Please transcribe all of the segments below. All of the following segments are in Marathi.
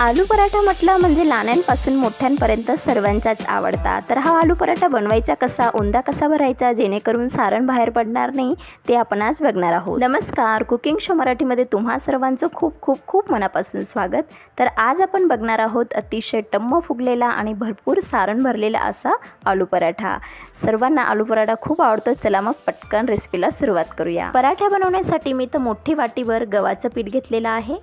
आलू पराठा म्हटलं म्हणजे लहानांपासून मोठ्यांपर्यंत सर्वांचाच आवडता. तर हा आलू पराठा बनवायचा कसा उंदा कसा भरायचा जेणेकरून सारण बाहेर पडणार नाही ते आपण आज बघणार आहोत. नमस्कार कुकिंग शो मराठीमध्ये तुम्हा सर्वांचं खूप खूप खूप मनापासून स्वागत. तर आज आपण बघणार आहोत अतिशय टम्म फुगलेला आणि भरपूर सारण भरलेला असा आलू पराठा. सर्वांना आलू पराठा खूप आवडतो चला मग पटकन रेसिपीला सुरुवात करूया. पराठा बनवण्यासाठी मी तर मोठी वाटीवर गव्हाचं पीठ घेतलेलं आहे.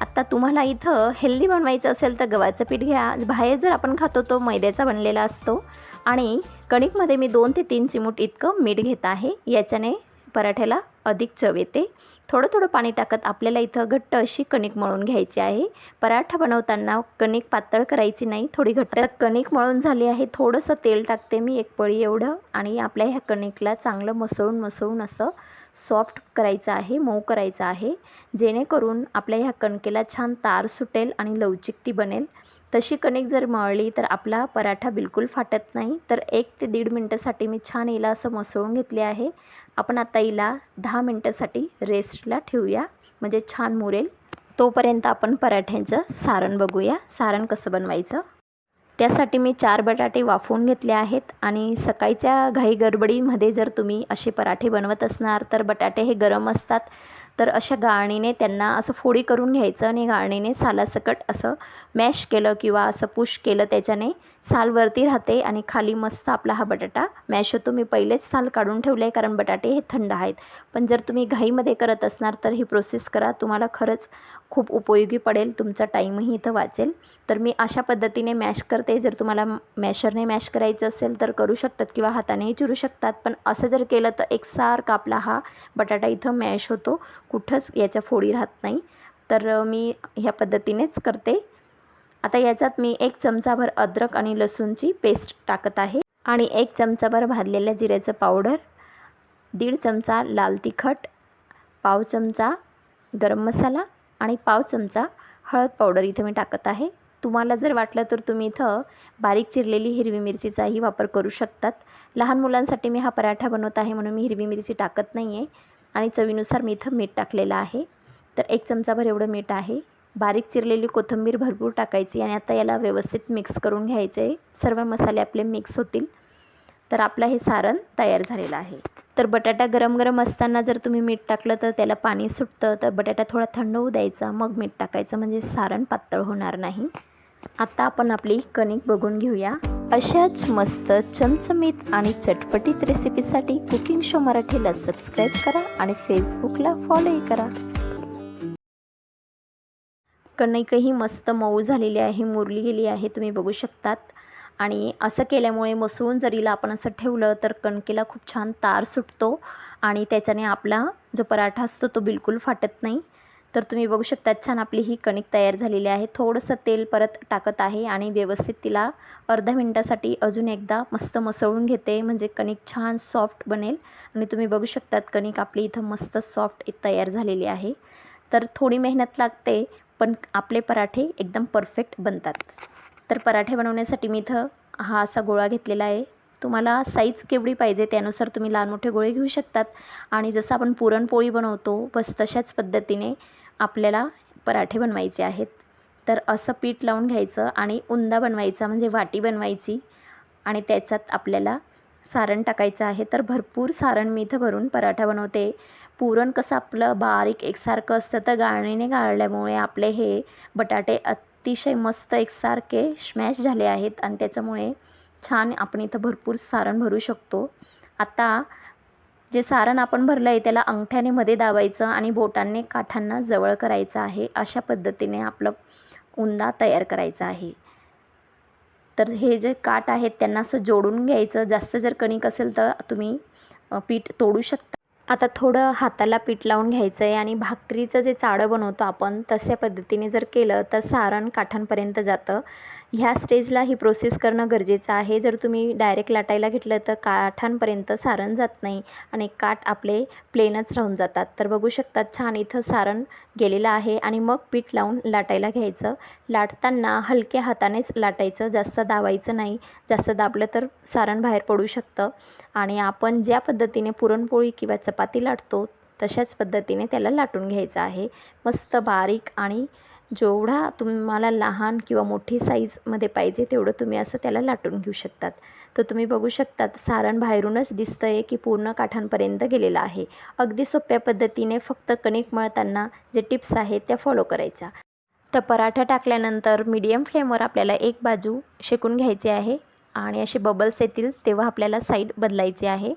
आत्ता तुम्हाला इथं हेल्दी बनवायचं असेल तर गव्हाचं पीठ घ्या. बाहेर जर आपण खातो तो मैद्याचा बनलेला असतो. आणि कणिकमध्ये मी दोन ते तीन चिमूट इतकं मीठ घेत आहे. याच्याने पराठ्याला अधिक चव येते. थोडं थोडं पाणी टाकत आपल्याला इथं घट्ट अशी कणिक मळून घ्यायची आहे. पराठा बनवताना कणिक पातळ करायची नाही थोडी घट्ट. कणिक मळून झाली आहे. थोडंसं तेल टाकते मी एक पळी एवढं. आणि आपल्या ह्या कणिकला चांगलं मसळून मसळून असं सॉफ्ट करायचं आहे मऊ करायचं आहे. जेणेकरून आपल्या ह्या कणकेला छान तार सुटेल आणि लवचिक ती बनेल. तशी कणिक जर मळली तर आपला पराठा बिलकुल फाटत नाही. तर एक ते दीड मिनटासाठी मी छान हिला असं मसळून घेतले आहे. आपण आता हिला दहा मिनटासाठी रेस्टला ठेवूया. म्हणजे छान मुरेल. तोपर्यंत आपण पराठ्यांचं सारण बघूया. सारण कसं बनवायचं? त्यासाठी मी चार बटाटे वाफवून घेतले आहेत आणि सकाळच्या घाई गडबडीमध्ये जर तुम्ही असे पराठे बनवत असणार तर बटाटे हे गरम असतात. तर अशा गाळणीने त्यांना असं फोडी करून घ्यायचं आणि गाळणीने सालासकट असं मॅश केलं किंवा असं पुश केलं त्याच्याने साल वरती राहते आणि खाली मस्त आपला हा बटाटा मॅश होतो. मी पहिलेच साल काढून ठेवले आहे कारण बटाटे हे थंड आहेत. पण जर तुम्ही घाईमध्ये करत असणार तर ही प्रोसेस करा. तुम्हाला खरंच खूप उपयोगी पडेल. तुमचा टाईमही इथं वाचेल. तर मी अशा पद्धतीने मॅश करते. जर तुम्हाला मॅशरने मॅश करायचं असेल तर करू शकतात किंवा हातानेही चिरू शकतात. पण असं जर केलं तर एकसारखा आपला हा बटाटा इथं मॅश होतो. कुठंच याच्या फोडी राहत नाही. तर मी ह्या पद्धतीनेच करते. आता याच्यात मी एक चमचाभर अद्रक आणि लसूणची पेस्ट टाकत आहे आणि एक चमचाभर भाजलेल्या जिऱ्याचं पावडर दीड चमचा लाल तिखट पाव चमचा गरम मसाला आणि पाव चमचा हळद पावडर इथं मी टाकत आहे. तुम्हाला जर वाटलं तर तुम्ही इथं बारीक चिरलेली हिरवी मिरचीचाही वापर करू शकतात. लहान मुलांसाठी मी हा पराठा बनवत आहे म्हणून मी हिरवी मिरची टाकत नाही आहे आणि चवीनुसार मी इथं मीठ टाकलेलं आहे. तर एक चमचाभर एवढं मीठ आहे. बारीक चिरलेली कोथिंबीर भरपूर टाकायची आणि आता याला व्यवस्थित मिक्स करून घ्यायचे. आहे सर्व मसाले आपले मिक्स होतील. तर आपलं हे सारण तयार झालेलं आहे. तर बटाटा गरम गरम असताना जर तुम्ही मीठ टाकलं तर त्याला पाणी सुटतं. तर बटाटा थोडा थंड होऊ द्यायचा. मग मीठ टाकायचं. म्हणजे सारण पातळ होणार नाही. आता आपण आपली कणिक बघून घेऊया. अशाच मस्त चमचमीत आणि चटपटीत रेसिपीसाठी कुकिंग शो मराठीला सबस्क्राईब करा आणि फेसबुकला फॉलोही करा. कणिकही मस्त मऊ झालेली आहे मुरली गेली आहे तुम्ही बघू शकतात. आणि असं केल्यामुळे मसळून जरीला आपण असं ठेवलं तर कणकेला खूप छान तार सुटतो आणि त्याच्याने आपला जो पराठा असतो तो बिलकुल फाटत नाही. तर तुम्ही बघू शकता छान आपली ही कणिक तयार झालेली आहे. थोडंसं तेल परत टाकत आहे आणि व्यवस्थित तिला अर्धा मिनटासाठी अजून एकदा मस्त मसळून घेते. म्हणजे कणिक छान सॉफ्ट बनेल. आणि तुम्ही बघू शकतात कणिक आपली इथं मस्त सॉफ्ट तयार झालेली आहे. तर थोडी मेहनत लागते पण आपले पराठे एकदम परफेक्ट बनतात. तर पराठे बनवण्यासाठी मी इथं हा असा गोळा घेतलेला आहे. तुम्हाला साईज केवढी पाहिजे त्यानुसार तुम्ही लहान मोठे गोळे घेऊ शकतात. आणि जसं आपण पुरणपोळी बनवतो बस तशाच पद्धतीने आपल्याला पराठे बनवायचे आहेत. तर असं पीठ लावून घ्यायचं आणि उंदा बनवायचा म्हणजे वाटी बनवायची आणि त्याच्यात आपल्याला सारण टाकायचं आहे. तर भरपूर सारण मी इथं भरून पराठा बनवते. पुरण कसं आपलं बारीक एकसारखं असतं तर गाळणीने गाळल्यामुळे आपले हे बटाटे अतिशय मस्त एकसारखे स्मॅश झाले आहेत आणि त्याच्यामुळे छान आपण इथं भरपूर सारण भरू शकतो. आता जे सारण आपण भरलं आहे त्याला अंगठ्याने मध्ये दाबायचं आणि बोटांनी काठांना जवळ करायचं आहे अशा पद्धतीने आपलं उंदा तयार करायचा आहे. तर हे जे काठ आहेत त्यांना असं जोडून घ्यायचं. जास्त जर कणिक असेल तर तुम्ही पीठ तोडू शकता. आता थोडं हाताला पीठ लावून घ्यायचं आहे आणि भाकरीचं जे चाळं बनवतो आपण तशा पद्धतीने जर केलं तर सारण काठांपर्यंत जातं. ह्या स्टेजला ही प्रोसेस करणं गरजेचं आहे. जर तुम्ही डायरेक्ट लाटायला घेतलं तर काठांपर्यंत सारण जात नाही आणि काठ आपले प्लेनच राहून जातात. तर बघू शकतात छान इथं सारण गेलेलं आहे आणि मग पीठ लावून लाटायला घ्यायचं. लाटताना हलक्या हातानेच लाटायचं जास्त दाबायचं नाही. जास्त दाबलं तर सारण बाहेर पडू शकतं. आणि आपण ज्या पद्धतीने पुरणपोळी किंवा चपाती लाटतो तशाच पद्धतीने त्याला लाटून घ्यायचं आहे. मस्त बारीक आणि जेवढा तुम्हाला लहान किंवा मोठी साईजमध्ये पाहिजे तेवढं तुम्ही असं त्याला लाटून घेऊ शकतात. तर तुम्ही बघू शकतात सारण बाहेरूनच दिसतं आहे की पूर्ण काठांपर्यंत गेलेलं आहे. अगदी सोप्या पद्धतीने फक्त कणिक मळताना जे टिप्स आहेत त्या फॉलो करायच्या. तर पराठा टाकल्यानंतर मीडियम फ्लेमवर आपल्याला एक बाजू शेकून घ्यायची आहे आणि असे बबल्स येतील तेव्हा आपल्याला साईड बदलायची आहे.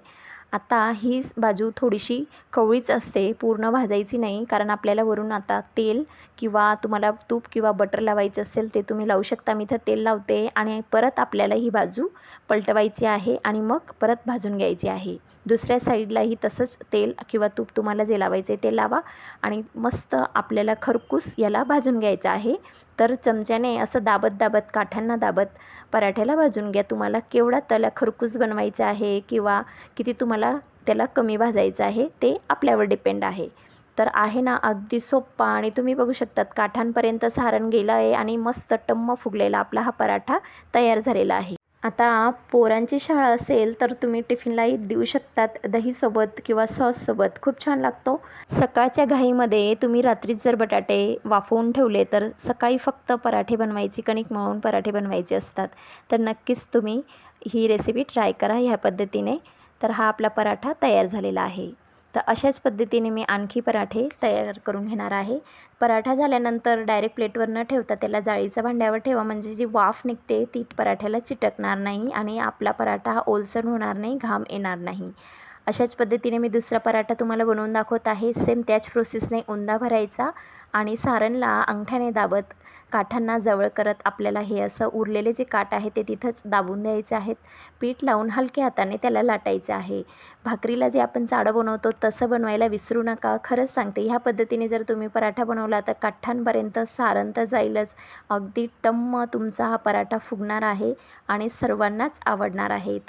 आता ही बाजू थोडीशी कवळीच असते पूर्ण भाजायची नाही कारण आपल्याला वरून आता तेल किंवा तुम्हाला तूप किंवा बटर लावायचं असेल ते तुम्ही लावू शकता. मी इथं तेल लावते आणि परत आपल्याला ही बाजू पलटवायची आहे आणि मग परत भाजून घ्यायची आहे. दुसऱ्या साईडलाही तसंच तेल किंवा तूप तुम्हाला जे लावायचे ते लावा आणि मस्त आपल्याला खरपूस याला भाजून घ्यायचं आहे. तर चमच्याने असं दाबत दाबत काठांना दाबत पराठ्याला भाजून घ्या. तुम्हाला केवढा त्याला खरपूस बनवायचा आहे किंवा किती तुम्हाला त्याला कमी भाजायचं आहे ते आपल्यावर डिपेंड आहे. तर आहे ना अगदी सोप्पा आणि तुम्ही बघू शकतात काठांपर्यंत सारण गेलं आहे आणि मस्त टम्म फुगलेला आपला हा पराठा तयार झालेला आहे. आता पोरांची शाळा असेल तर तुम्ही टिफिनलाही देऊ शकतात दहीसोबत किंवा सॉससोबत. खूप छान लागतो. सकाळच्या घाईमध्ये तुम्ही रात्रीच जर बटाटे वाफवून ठेवले तर सकाळी फक्त पराठे बनवायची कणिक मळून पराठे बनवायचे असतात. तर नक्कीच तुम्ही ही रेसिपी ट्राय करा ह्या पद्धतीने. तर हा आपला पराठा तयार झालेला आहे. तर अशाच पद्धतीने मी आणखी पराठे तयार करून घेणार आहे. पराठा झाल्यानंतर डायरेक्ट प्लेटवर न ठेवता त्याला जाळीच्या भांड्यावर ठेवा. म्हणजे जी वाफ निघते ती पराठ्याला चिटकणार नाही आणि आपला पराठा हा ओलसर होणार नाही घाम येणार नाही. अशाच पद्धतीने मी दुसरा पराठा तुम्हाला बनवून दाखवत आहे. सेम त्याच प्रोसेसने उंदा भरायचा आणि सारणला अंगठ्याने दाबत काठांना जवळ करत आपल्याला हे असं उरलेले जे काठ आहे ते तिथंच दाबून द्यायचे आहेत. पीठ लावून हलक्या हाताने त्याला लाटायचं आहे. भाकरीला जे आपण चाडं बनवतो तसं बनवायला विसरू नका. खरंच सांगते ह्या पद्धतीने जर तुम्ही पराठा बनवला तर काठांपर्यंत सारण तर जाईलच. अगदी टम्म तुमचा हा पराठा फुगणार आहे आणि सर्वांनाच आवडणार आहे.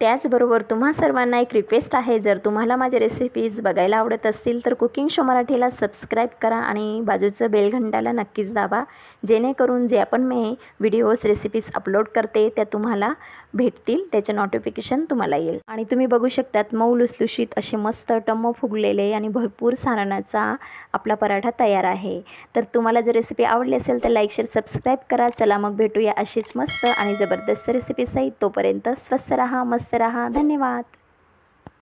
त्याचबरोबर तुम्हा सर्वांना एक रिक्वेस्ट आहे. जर तुम्हाला माझे रेसिपीज बघायला आवडत असतील तर कुकिंग शो मराठीला सबस्क्राईब करा आणि बाजूचं बेलघंटाला नक्कीच दाबा. जेणेकरून जे आपण मी व्हिडिओज रेसिपीज अपलोड करते त्या तुम्हाला भेटतील. त्याचे नोटिफिकेशन तुम्हाला येईल. आणि तुम्ही बघू शकतात मऊ लुसलुशीत असे मस्त टम्म फुगलेले आणि भरपूर सारणाचा आपला पराठा तयार आहे. तर तुम्हाला जर रेसिपी आवडली असेल तर लाईक शेअर सबस्क्राईब करा. चला मग भेटूया अशीच मस्त आणि जबरदस्त रेसिपीसहित तोपर्यंत स्वस्त रहा मस्त रहा. धन्यवाद.